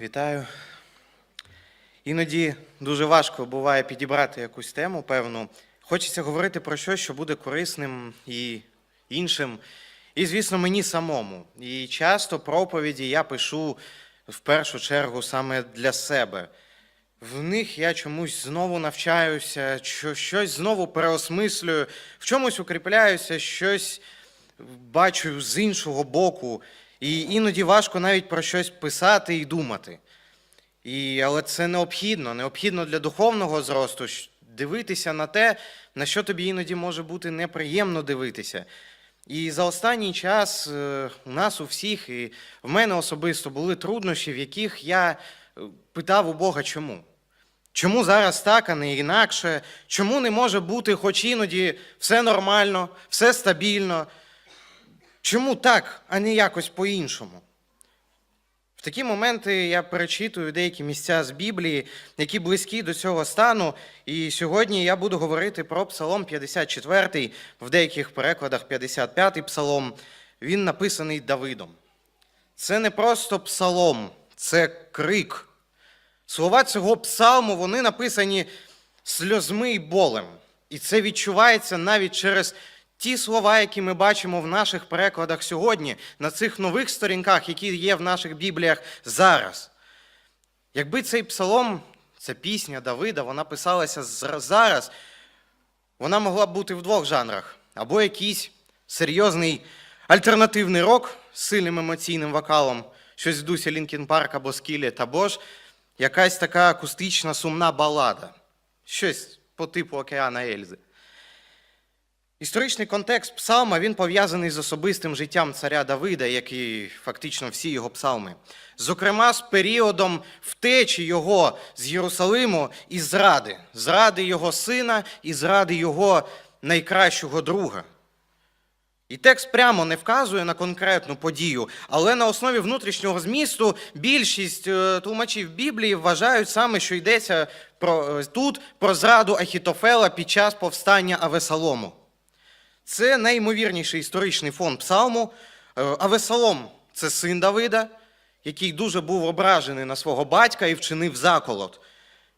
Вітаю. Іноді дуже важко буває підібрати якусь тему певну. Хочеться говорити про щось, що буде корисним і іншим, і, звісно, мені самому. І часто проповіді я пишу в першу чергу саме для себе. В них я чомусь знову навчаюся, що щось знову переосмислюю, в чомусь укріпляюся, щось бачу з іншого боку. І іноді важко навіть про щось писати і думати. І, але це необхідно, необхідно для духовного зросту дивитися на те, на що тобі іноді може бути неприємно дивитися. І за останній час е, у нас у всіх, і в мене особисто були труднощі, в яких я е, питав у Бога, чому? Чому зараз так, а не інакше? Чому не може бути, хоч іноді все нормально, все стабільно? Чому так, а не якось по-іншому? В такі моменти я перечитую деякі місця з Біблії, які близькі до цього стану. І сьогодні я буду говорити про Псалом 54, в деяких перекладах 55-й псалом. Він написаний Давидом. Це не просто псалом, це крик. Слова цього псалму вони написані сльозми і болем. І це відчувається навіть через ті слова, які ми бачимо в наших перекладах сьогодні, на цих нових сторінках, які є в наших Бібліях зараз. Якби цей псалом, ця пісня Давида, вона писалася зараз, вона могла б бути в двох жанрах: або якийсь серйозний альтернативний рок з сильним емоційним вокалом, щось в дусі Лінкін Парк або Скілет, або ж якась така акустична сумна балада, щось по типу Океана Ельзи. Історичний контекст псалма він пов'язаний з особистим життям царя Давида, як і фактично всі його псалми. Зокрема, з періодом втечі його з Єрусалиму і зради, зради його сина і зради його найкращого друга. І текст прямо не вказує на конкретну подію, але на основі внутрішнього змісту більшість е, тлумачів Біблії вважають саме, що йдеться про, е, тут про зраду Ахітофела під час повстання Авесалому. Це найімовірніший історичний фон псалму. Е, Авесалом це син Давида, який дуже був ображений на свого батька і вчинив заколот.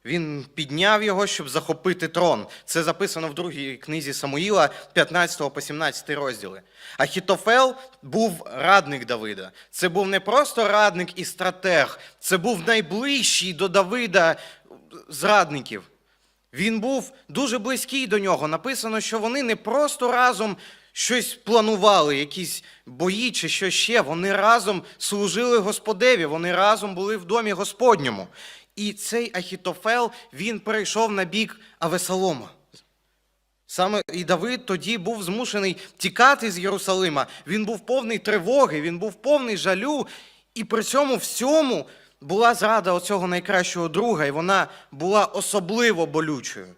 Він підняв його, щоб захопити трон. Це записано в другій книзі Самуїла, 15 по 17 розділи. Ахітофел був радник Давида. Це був не просто радник і стратег, це був найближчий до Давида зрадників. Він був дуже близький до нього. Написано, що вони не просто разом щось планували, якісь бої чи що ще. Вони разом служили Господеві, вони разом були в домі Господньому. І цей Ахітофел він перейшов на бік Авесалома. Саме і Давид тоді був змушений тікати з Єрусалима. Він був повний тривоги, він був повний жалю, і при цьому всьому була зрада оцього найкращого друга, і вона була особливо болючою.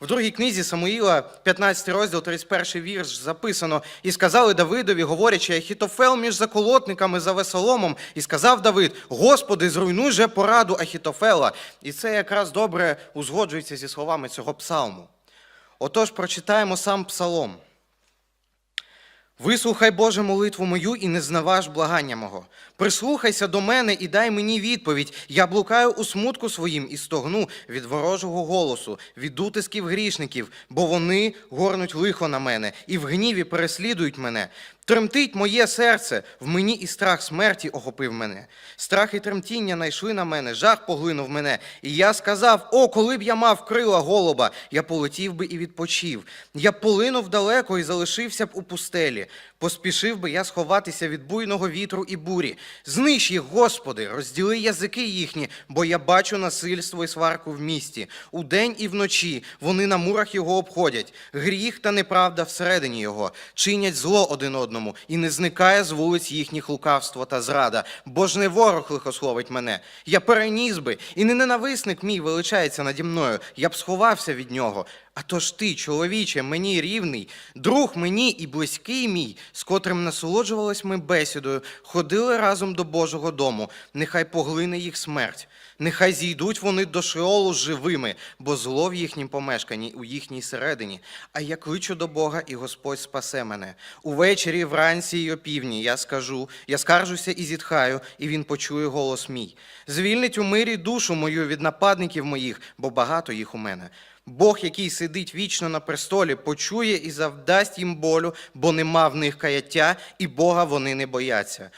В другій книзі Самуїла, 15 розділ, 31 вірш, записано: І сказали Давидові, говорячи, Ахітофел між заколотниками за Весоломом, і сказав Давид: Господи, зруйнуй же пораду Ахітофела. І це якраз добре узгоджується зі словами цього псалму. Отож, прочитаємо сам псалом. Вислухай, Боже, молитву мою і не знаваж благання мого. Прислухайся до мене і дай мені відповідь. Я блукаю у смутку своїм і стогну від ворожого голосу, від утисків грішників, бо вони горнуть лихо на мене і в гніві переслідують мене. Тремтить моє серце, в мені і страх смерті охопив мене. Страх і тремтіння найшли на мене, жах поглинув мене. І я сказав: О, коли б я мав крила голуба, я полетів би і відпочив. Я полинув далеко і залишився б у пустелі. Поспішив би я сховатися від буйного вітру і бурі. Знищ їх, Господи, розділи язики їхні, бо я бачу насильство і сварку в місті. Удень і вночі вони на мурах його обходять. Гріх та неправда всередині його, чинять зло один одному, і не зникає з вулиць їхніх лукавство та зрада. Бо ж не ворог лихословить мене. Я переніс би, і не ненависник мій величається наді мною. Я б сховався від нього. А то ж ти, чоловіче, мені рівний, друг мені і близький мій, з котрим насолоджувались ми бесідою, ходили разом до Божого дому. Нехай поглине їх смерть. Нехай зійдуть вони до Шеолу живими, бо зло в їхнім помешканні, у їхній середині. А я кличу до Бога, і Господь спасе мене. Увечері, вранці й опівдні я скажу, я скаржуся і зітхаю, і він почує голос мій. Звільнить у мирі душу мою від нападників моїх, бо багато їх у мене. Бог, який сидить вічно на престолі, почує і завдасть їм болю, бо нема в них каяття, і Бога вони не бояться.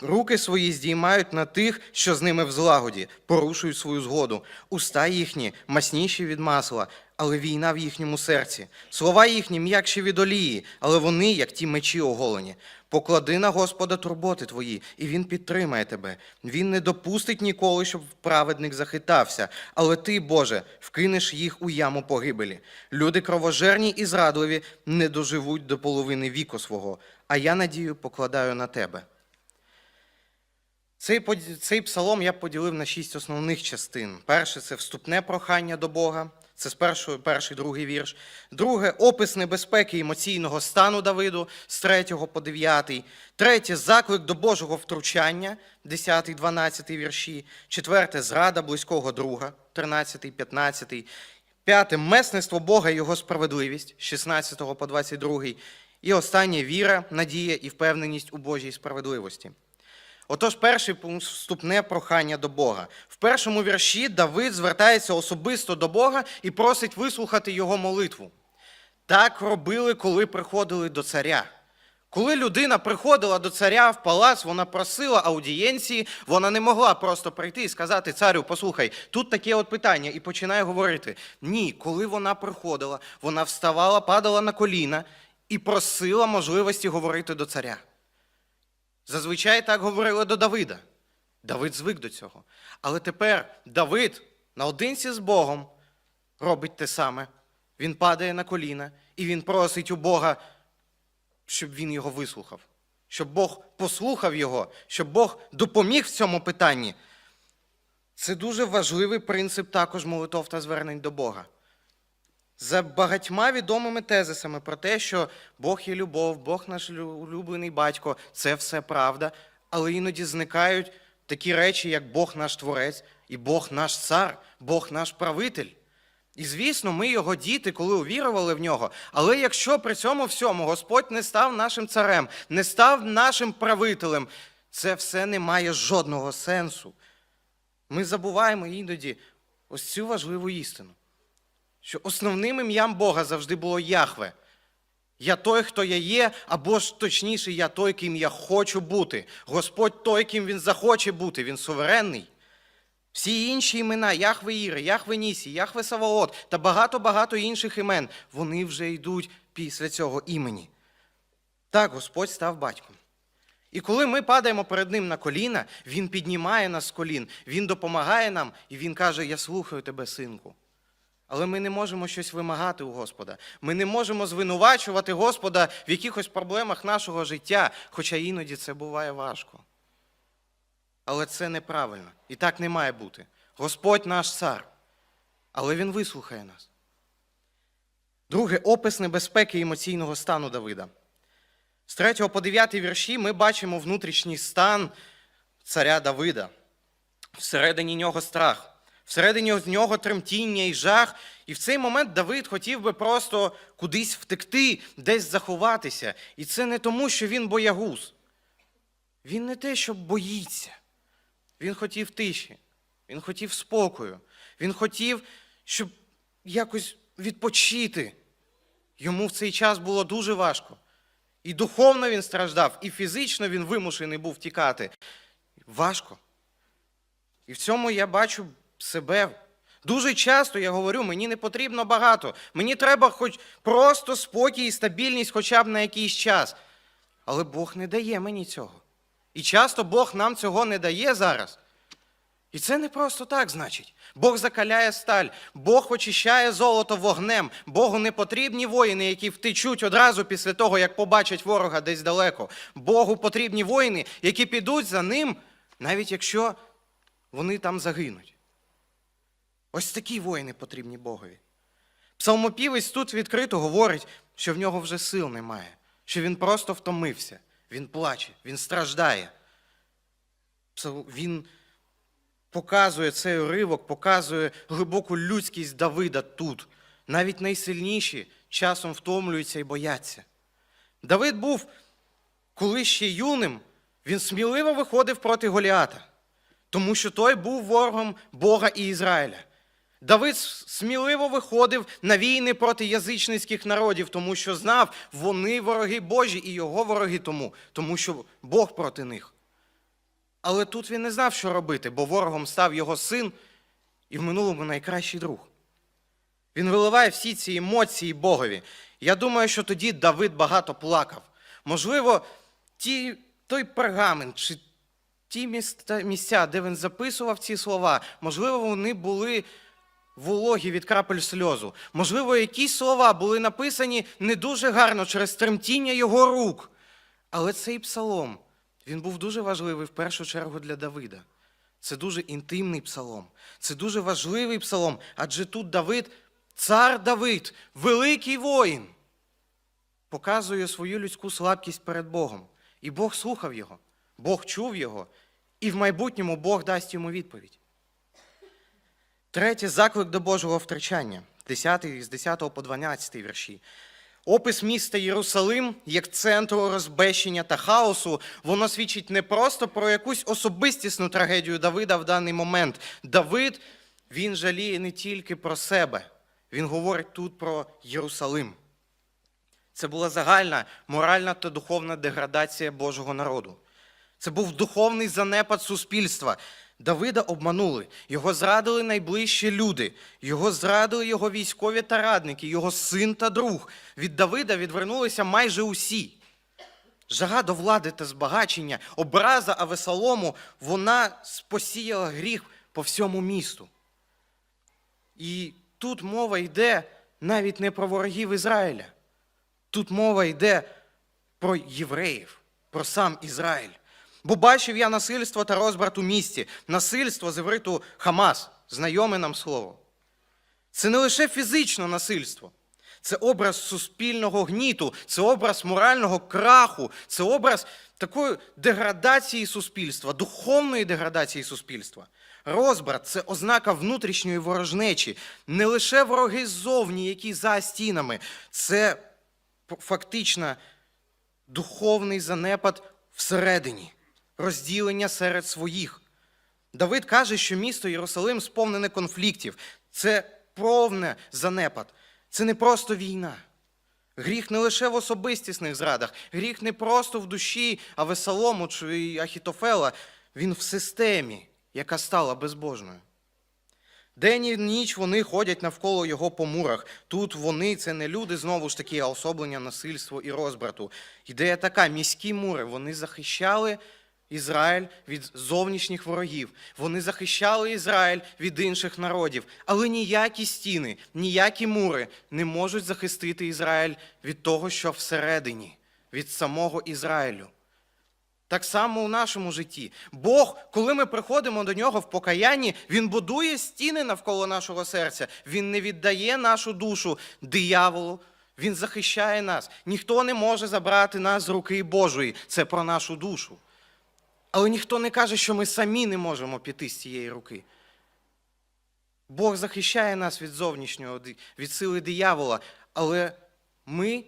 Руки свої здіймають на тих, що з ними в злагоді, порушують свою згоду. Уста їхні масніші від масла, але війна в їхньому серці. Слова їхні м'якші від олії, але вони, як ті мечі оголені. Поклади на Господа турботи твої, і Він підтримає тебе. Він не допустить ніколи, щоб праведник захитався. Але ти, Боже, вкинеш їх у яму погибелі. Люди кровожерні і зрадливі не доживуть до половини віку свого, а я надію покладаю на тебе. Цей, цей псалом я поділив на шість основних частин. Перше це вступне прохання до Бога. Це з першої, перший, другий вірш. Друге опис небезпеки емоційного стану Давиду з 3 по 9. Третє заклик до Божого втручання, 10, 12 вірші. Четверте зрада близького друга, 13, 15. П'яте месництво Бога і його справедливість, 16 по 22. І останнє віра, надія і впевненість у Божій справедливості. Отож, перший пункт вступне прохання до Бога. В першому вірші Давид звертається особисто до Бога і просить вислухати його молитву. Так робили, коли приходили до царя. Коли людина приходила до царя в палац, вона просила аудієнції, вона не могла просто прийти і сказати царю, послухай, тут таке от питання, і починає говорити. Ні, коли вона приходила, вона вставала, падала на коліна і просила можливості говорити до царя. Зазвичай так говорили до Давида. Давид звик до цього. Але тепер Давид наодинці з Богом робить те саме. Він падає на коліна і він просить у Бога, щоб він його вислухав, щоб Бог послухав його, щоб Бог допоміг в цьому питанні. Це дуже важливий принцип також молитов та звернень до Бога. За багатьма відомими тезисами про те, що Бог є любов, Бог наш улюблений батько, це все правда, але іноді зникають такі речі, як Бог наш Творець і Бог наш цар, Бог наш правитель. І звісно, ми його діти, коли увірували в нього. Але якщо при цьому всьому Господь не став нашим царем, не став нашим правителем, це все не має жодного сенсу. Ми забуваємо іноді ось цю важливу істину що основним ім'ям Бога завжди було Яхве. Я той, хто я є, або ж точніше, я той, ким я хочу бути. Господь той, ким він захоче бути, він суверенний. Всі інші імена Яхве Іри, Яхве Нісі, Яхве Саваот та багато-багато інших імен, вони вже йдуть після цього імені. Так, Господь став батьком. І коли ми падаємо перед ним на коліна, Він піднімає нас з колін, Він допомагає нам, і Він каже: Я слухаю тебе, синку. Але ми не можемо щось вимагати у Господа. Ми не можемо звинувачувати Господа в якихось проблемах нашого життя, хоча іноді це буває важко. Але це неправильно. І так не має бути. Господь наш цар. Але Він вислухає нас. Друге опис небезпеки емоційного стану Давида. З 3 по 9 вірші ми бачимо внутрішній стан царя Давида. Всередині нього страх, всередині нього тремтіння і жах. І в цей момент Давид хотів би просто кудись втекти, десь заховатися. І це не тому, що він боягуз. Він не те, що боїться. Він хотів тиші, він хотів спокою, він хотів, щоб якось відпочити. Йому в цей час було дуже важко. І духовно він страждав, і фізично він вимушений був тікати. Важко. І в цьому я бачу себе. Дуже часто я говорю, мені не потрібно багато. Мені треба хоч просто спокій і стабільність хоча б на якийсь час. Але Бог не дає мені цього. І часто Бог нам цього не дає зараз. І це не просто так, значить. Бог закаляє сталь, Бог очищає золото вогнем, Богу не потрібні воїни, які втечуть одразу після того, як побачать ворога десь далеко. Богу потрібні воїни, які підуть за ним, навіть якщо вони там загинуть. Ось такі воїни потрібні Богові. Псалмопівець тут відкрито говорить, що в нього вже сил немає, що він просто втомився, він плаче, він страждає. Він показує цей уривок, показує глибоку людськість Давида тут. Навіть найсильніші часом втомлюються і бояться. Давид був, коли ще юним, він сміливо виходив проти Голіата, тому що той був ворогом Бога і Ізраїля. Давид сміливо виходив на війни проти язичницьких народів, тому що знав, вони вороги Божі і його вороги тому, тому що Бог проти них. Але тут він не знав, що робити, бо ворогом став його син і в минулому найкращий друг. Він виливає всі ці емоції Богові. Я думаю, що тоді Давид багато плакав. Можливо, ті, той пергамент чи ті місця, де він записував ці слова, можливо, вони були вологі від крапель сльозу. Можливо, якісь слова були написані не дуже гарно через тремтіння його рук. Але цей псалом, він був дуже важливий в першу чергу для Давида. Це дуже інтимний псалом. Це дуже важливий псалом, адже тут Давид, цар Давид, великий воїн, показує свою людську слабкість перед Богом. І Бог слухав його, Бог чув його, і в майбутньому Бог дасть йому відповідь. Третє заклик до Божого втрачання, 10, з 10 по 12 вірші. Опис міста Єрусалим як центру розбещення та хаосу, воно свідчить не просто про якусь особистісну трагедію Давида в даний момент. Давид він жаліє не тільки про себе, він говорить тут про Єрусалим. Це була загальна моральна та духовна деградація Божого народу. Це був духовний занепад суспільства. Давида обманули, його зрадили найближчі люди, його зрадили його військові та радники, його син та друг. Від Давида відвернулися майже усі. Жага до влади та збагачення, образа Авесалому, вона посіяла гріх по всьому місту. І тут мова йде навіть не про ворогів Ізраїля. Тут мова йде про євреїв, про сам Ізраїль. Бо бачив я насильство та розбрат у місті, насильство з Хамас, знайоме нам слово. Це не лише фізичне насильство, це образ суспільного гніту, це образ морального краху, це образ такої деградації суспільства, духовної деградації суспільства. Розбрат це ознака внутрішньої ворожнечі, не лише вороги ззовні, які за стінами, це фактично духовний занепад всередині, розділення серед своїх. Давид каже, що місто Єрусалим сповнене конфліктів. Це повне занепад. Це не просто війна. Гріх не лише в особистісних зрадах, гріх не просто в душі Авесалому чи Ахітофела, він в системі, яка стала безбожною. День і ніч вони ходять навколо його по мурах. Тут вони це не люди знову ж таки, а особлення насильства і розбрату. Ідея така: міські мури вони захищали Ізраїль від зовнішніх ворогів. Вони захищали Ізраїль від інших народів. Але ніякі стіни, ніякі мури не можуть захистити Ізраїль від того, що всередині, від самого Ізраїлю. Так само у нашому житті. Бог, коли ми приходимо до нього в покаянні, Він будує стіни навколо нашого серця. Він не віддає нашу душу дияволу. Він захищає нас. Ніхто не може забрати нас з руки Божої. Це про нашу душу. Але ніхто не каже, що ми самі не можемо піти з цієї руки. Бог захищає нас від зовнішнього, від сили диявола, але ми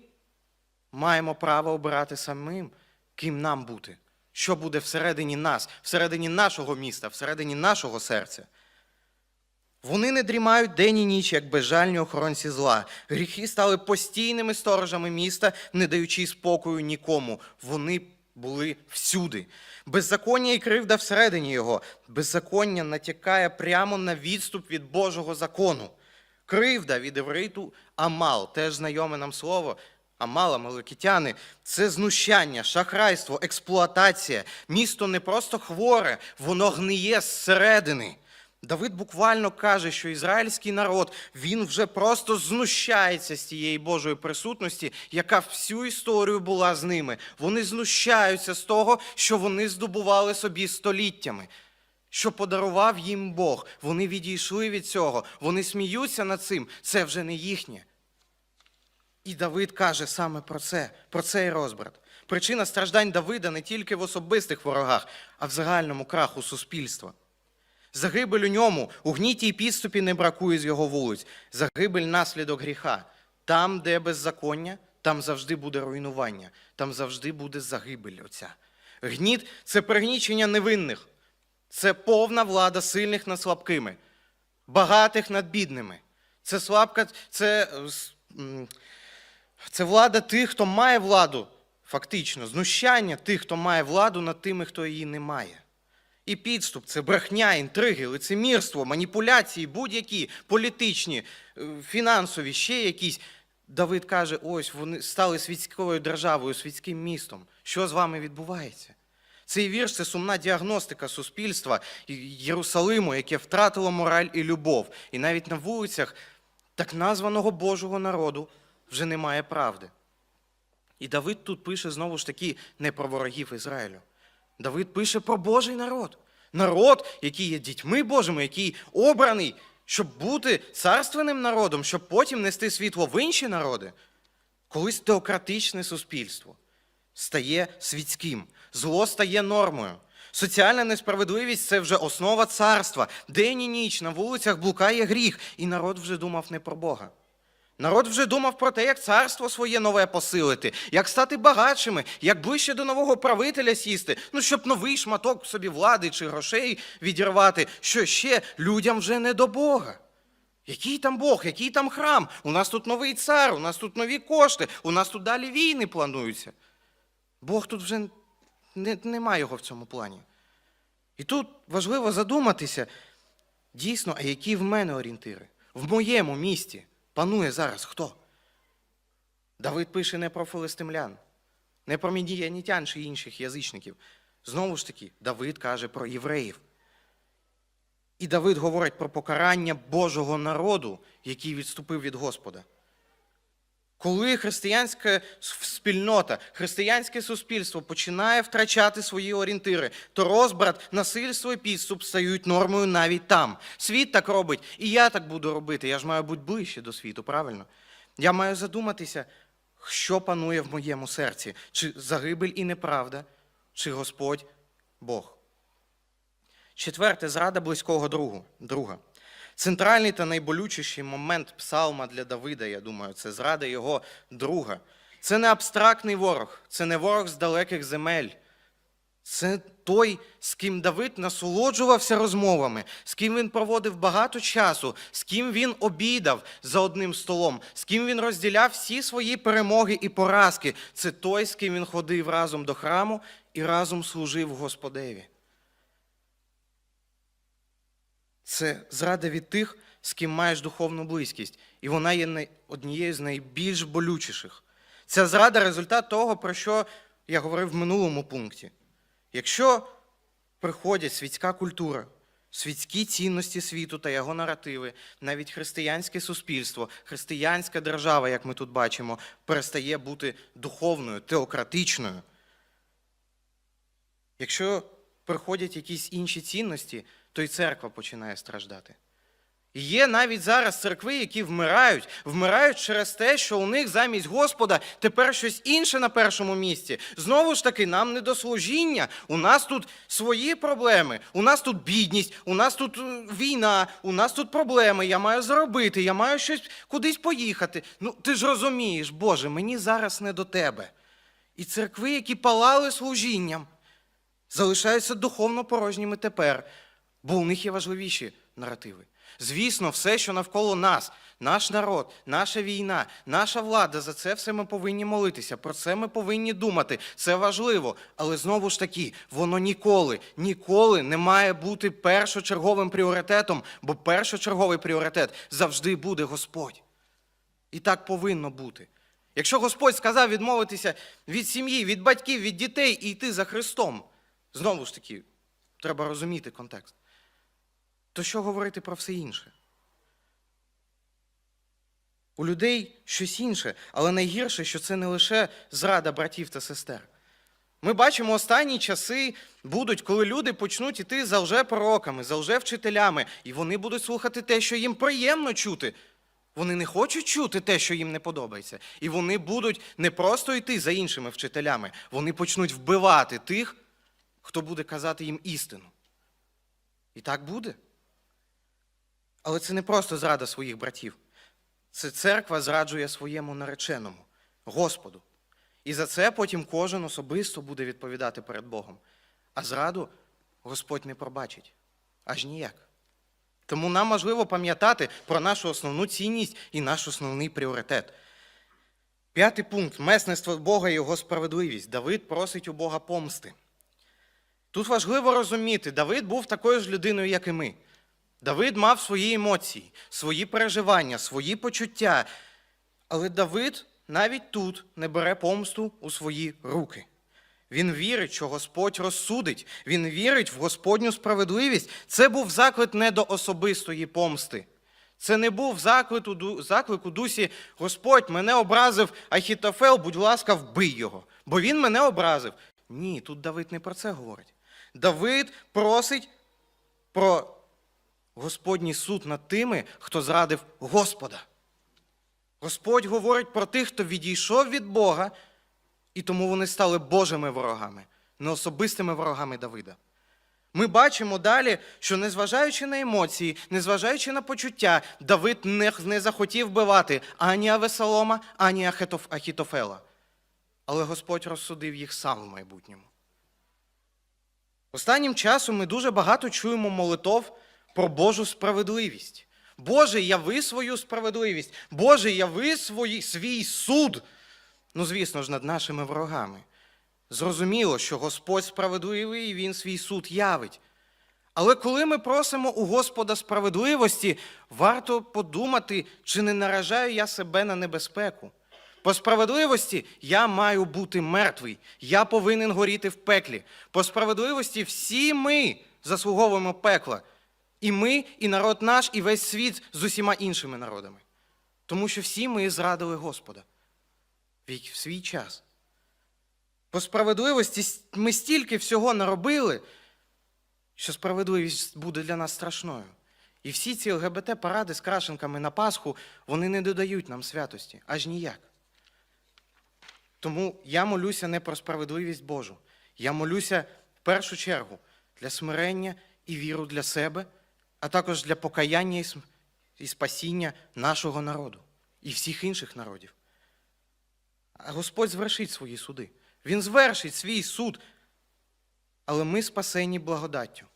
маємо право обирати самим, ким нам бути, що буде всередині нас, всередині нашого міста, всередині нашого серця. Вони не дрімають день і ніч, як безжальні охоронці зла. Гріхи стали постійними сторожами міста, не даючи спокою нікому. Вони були всюди. Беззаконня і кривда всередині його. Беззаконня натякає прямо на відступ від Божого закону. Кривда від івриту Амал, теж знайоме нам слово. Амала, амаликитяни – це знущання, шахрайство, експлуатація. Місто не просто хворе, воно гниє зсередини. Давид буквально каже, що ізраїльський народ він вже просто знущається з тієї Божої присутності, яка всю історію була з ними. Вони знущаються з того, що вони здобували собі століттями, що подарував їм Бог. Вони відійшли від цього, вони сміються над цим. Це вже не їхнє. І Давид каже саме про це, про цей розбрат. Причина страждань Давида не тільки в особистих ворогах, а в загальному краху суспільства. Загибель у ньому, у гніті і підступі не бракує з його вулиць. Загибель наслідок гріха. Там, де беззаконня, там завжди буде руйнування, там завжди буде загибель оця. Гніт це пригнічення невинних, це повна влада сильних над слабкими, багатих над бідними. Це слабка, це, це влада тих, хто має владу, фактично, знущання тих, хто має владу над тими, хто її не має. І підступ це брехня, інтриги, лицемірство, маніпуляції, будь-які політичні, е, фінансові, ще якісь. Давид каже: ось вони стали світською державою, світським містом. Що з вами відбувається? Цей вірш це сумна діагностика суспільства Єрусалиму, яке втратило мораль і любов. І навіть на вулицях так названого Божого народу вже немає правди. І Давид тут пише знову ж таки не про ворогів Ізраїлю. Давид пише про Божий народ. Народ, який є дітьми Божими, який обраний, щоб бути царственним народом, щоб потім нести світло в інші народи. Колись теократичне суспільство стає світським, зло стає нормою. Соціальна несправедливість це вже основа царства. День і ніч на вулицях блукає гріх, і народ вже думав не про Бога. Народ вже думав про те, як царство своє нове посилити, як стати багатшими, як ближче до нового правителя сісти, ну щоб новий шматок собі влади чи грошей відірвати, що ще людям вже не до Бога. Який там Бог, який там храм? У нас тут новий цар, у нас тут нові кошти, у нас тут далі війни плануються. Бог тут вже не, його в цьому плані. І тут важливо задуматися, дійсно, а які в мене орієнтири? В моєму місті панує зараз хто? Давид пише не про филистимлян, не про мідіянітян чи інших язичників. Знову ж таки, Давид каже про євреїв. І Давид говорить про покарання Божого народу, який відступив від Господа. Коли християнська спільнота, християнське суспільство починає втрачати свої орієнтири, то розбрат, насильство і підступ стають нормою навіть там. Світ так робить, і я так буду робити. Я ж маю бути ближче до світу, правильно? Я маю задуматися, що панує в моєму серці, чи загибель і неправда, чи Господь Бог. Четверте зрада близького другу, друга. Центральний та найболючіший момент псалма для Давида, я думаю, це зрада його друга. Це не абстрактний ворог, це не ворог з далеких земель. Це той, з ким Давид насолоджувався розмовами, з ким він проводив багато часу, з ким він обідав за одним столом, з ким він розділяв всі свої перемоги і поразки. Це той, з ким він ходив разом до храму і разом служив Господеві. Це зрада від тих, з ким маєш духовну близькість, і вона є однією з найбільш болючіших. Ця зрада результат того, про що я говорив в минулому пункті. Якщо приходять світська культура, світські цінності світу та його наративи, навіть християнське суспільство, християнська держава, як ми тут бачимо, перестає бути духовною, теократичною. Якщо приходять якісь інші цінності, то й церква починає страждати. І Є навіть зараз церкви, які вмирають, вмирають через те, що у них замість Господа тепер щось інше на першому місці. Знову ж таки, нам не до служіння. У нас тут свої проблеми, у нас тут бідність, у нас тут е, війна, у нас тут проблеми. Я маю заробити, я маю щось кудись поїхати. Ну, ти ж розумієш, Боже, мені зараз не до тебе. І церкви, які палали служінням, залишаються духовно порожніми тепер, бо у них є важливіші наративи. Звісно, все, що навколо нас, наш народ, наша війна, наша влада, за це все ми повинні молитися, про це ми повинні думати. Це важливо. Але знову ж таки, воно ніколи, ніколи не має бути першочерговим пріоритетом, бо першочерговий пріоритет завжди буде Господь. І так повинно бути. Якщо Господь сказав відмовитися від сім'ї, від батьків, від дітей і йти за Христом, знову ж таки, треба розуміти контекст. То що говорити про все інше? У людей щось інше, але найгірше, що це не лише зрада братів та сестер. Ми бачимо, останні часи будуть, коли люди почнуть іти за лжепророками, за лжевчителями, і вони будуть слухати те, що їм приємно чути. Вони не хочуть чути те, що їм не подобається. І вони будуть не просто йти за іншими вчителями, вони почнуть вбивати тих, хто буде казати їм істину. І так буде. Але це не просто зрада своїх братів. Це церква зраджує своєму нареченому, Господу. І за це потім кожен особисто буде відповідати перед Богом. А зраду Господь не пробачить. Аж ніяк. Тому нам важливо пам'ятати про нашу основну цінність і наш основний пріоритет. П'ятий пункт месництво Бога і його справедливість. Давид просить у Бога помсти. Тут важливо розуміти, Давид був такою ж людиною, як і ми. Давид мав свої емоції, свої переживання, свої почуття. Але Давид навіть тут не бере помсту у свої руки. Він вірить, що Господь розсудить, він вірить в Господню справедливість. Це був заклик не до особистої помсти. Це не був заклик у, заклик у дусі Господь мене образив Ахітофел, будь ласка, вбий його, бо він мене образив. Ні, тут Давид не про це говорить. Давид просить про Господній суд над тими, хто зрадив Господа. Господь говорить про тих, хто відійшов від Бога, і тому вони стали Божими ворогами, не особистими ворогами Давида. Ми бачимо далі, що незважаючи на емоції, незважаючи на почуття, Давид не, не захотів вбивати ані Авесолома, ані Ахетоф- Ахітофела. Але Господь розсудив їх сам в майбутньому. Останнім часом ми дуже багато чуємо молитов про Божу справедливість. Боже, яви свою справедливість. Боже, яви свої, свій суд. Ну, звісно ж, над нашими ворогами. Зрозуміло, що Господь справедливий і Він свій суд явить. Але коли ми просимо у Господа справедливості, варто подумати, чи не наражаю я себе на небезпеку. По справедливості я маю бути мертвий, я повинен горіти в пеклі. По справедливості всі ми заслуговуємо пекла. І ми, і народ наш, і весь світ з усіма іншими народами. Тому що всі ми зрадили Господа в свій час. По справедливості ми стільки всього наробили, що справедливість буде для нас страшною. І всі ці ЛГБТ-паради з крашенками на Пасху, вони не додають нам святості, аж ніяк. Тому я молюся не про справедливість Божу. Я молюся в першу чергу для смирення і віру для себе, а також для покаяння і спасіння нашого народу і всіх інших народів. Господь звершить свої суди. Він звершить свій суд. Але ми спасені благодаттю.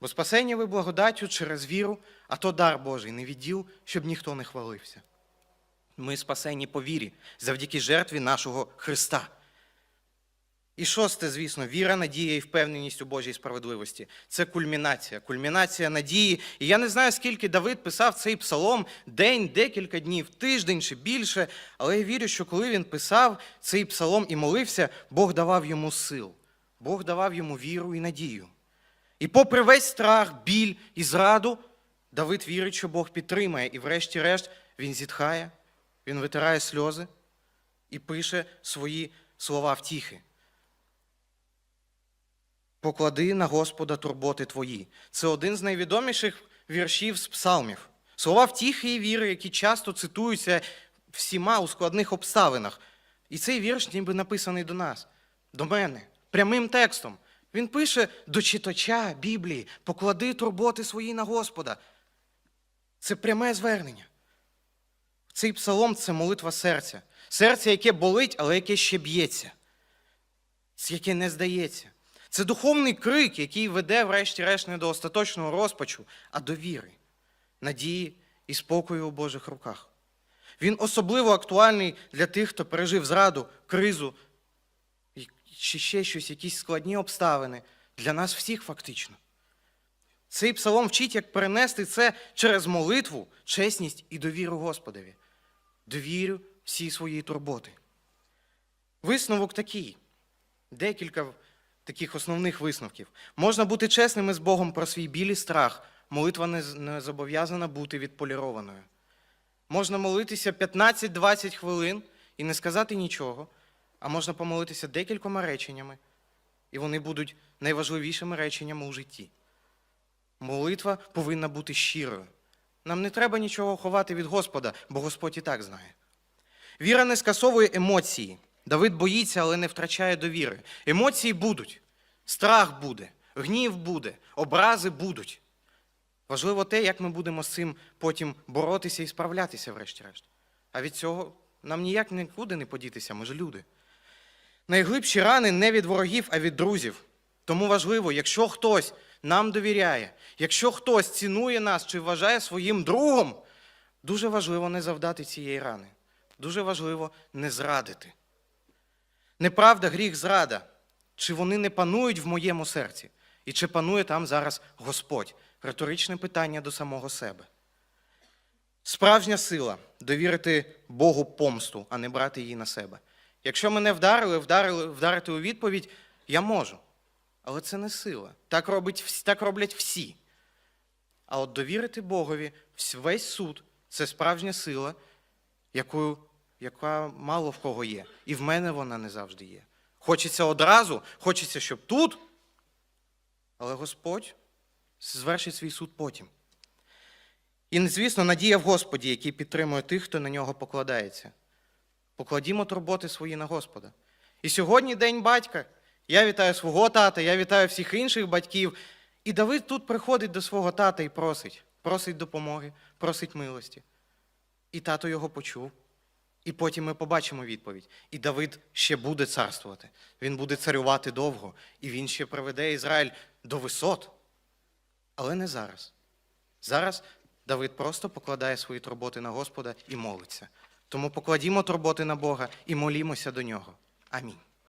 Бо спасені ви благодаттю через віру, а то дар Божий не відділ, щоб ніхто не хвалився. Ми спасені по вірі, завдяки жертві нашого Христа. І шосте, звісно, віра, надія і впевненість у Божій справедливості. Це кульмінація, кульмінація надії. І я не знаю, скільки Давид писав цей псалом день, декілька днів, тиждень чи більше. Але я вірю, що коли він писав цей псалом і молився, Бог давав йому сил, Бог давав йому віру і надію. І попри весь страх, біль і зраду, Давид вірить, що Бог підтримає, і врешті-решт він зітхає, він витирає сльози і пише свої слова втіхи. Поклади на Господа турботи твої. Це один з найвідоміших віршів з псалмів. Слова втіхи і віри, які часто цитуються всіма у складних обставинах. І цей вірш ніби написаний до нас, до мене, прямим текстом. Він пише до читача Біблії: поклади турботи свої на Господа. Це пряме звернення. Цей псалом це молитва серця. Серце, яке болить, але яке ще б'ється, яке не здається. Це духовний крик, який веде, врешті-решт, не до остаточного розпачу, а до віри, надії і спокою у Божих руках. Він особливо актуальний для тих, хто пережив зраду, кризу чи ще щось, якісь складні обставини, для нас всіх фактично. Цей псалом вчить, як перенести це через молитву, чесність і довіру Господові. Довірю всі свої турботи. Висновок такий. Декілька таких основних висновків. Можна бути чесними з Богом про свій біль і страх. Молитва не зобов'язана бути відполірованою. Можна молитися 15-20 хвилин і не сказати нічого, а можна помолитися декількома реченнями, і вони будуть найважливішими реченнями у житті. Молитва повинна бути щирою, Нам не треба нічого ховати від Господа, бо Господь і так знає. Віра не скасовує емоції. Давид боїться, але не втрачає довіри. Емоції будуть, страх буде, гнів буде, образи будуть. Важливо те, як ми будемо з цим потім боротися і справлятися, врешті-решт. А від цього нам ніяк нікуди не подітися, ми ж люди. Найглибші рани не від ворогів, а від друзів. Тому важливо, якщо хтось нам довіряє, якщо хтось цінує нас чи вважає своїм другом, дуже важливо не завдати цієї рани. Дуже важливо не зрадити. Неправда, гріх, зрада. Чи вони не панують в моєму серці? І чи панує там зараз Господь? Риторичне питання до самого себе. Справжня сила довірити Богу помсту, а не брати її на себе. Якщо мене вдарили, вдарили, вдарити у відповідь, я можу. Але це не сила. Так, робить, так роблять всі. А от довірити Богові весь суд це справжня сила, яку, яка мало в кого є. І в мене вона не завжди є. Хочеться одразу, хочеться, щоб тут, але Господь звершить свій суд потім. І, звісно, надія в Господі, який підтримує тих, хто на нього покладається. Покладімо турботи свої на Господа. І сьогодні День батька. Я вітаю свого тата, я вітаю всіх інших батьків. І Давид тут приходить до свого тата і просить, просить допомоги, просить милості. І тато його почув. І потім ми побачимо відповідь. І Давид ще буде царствувати. Він буде царювати довго, і він ще приведе Ізраїль до висот. Але не зараз. Зараз Давид просто покладає свої турботи на Господа і молиться. Тому покладімо турботи на Бога і молімося до нього. Амінь.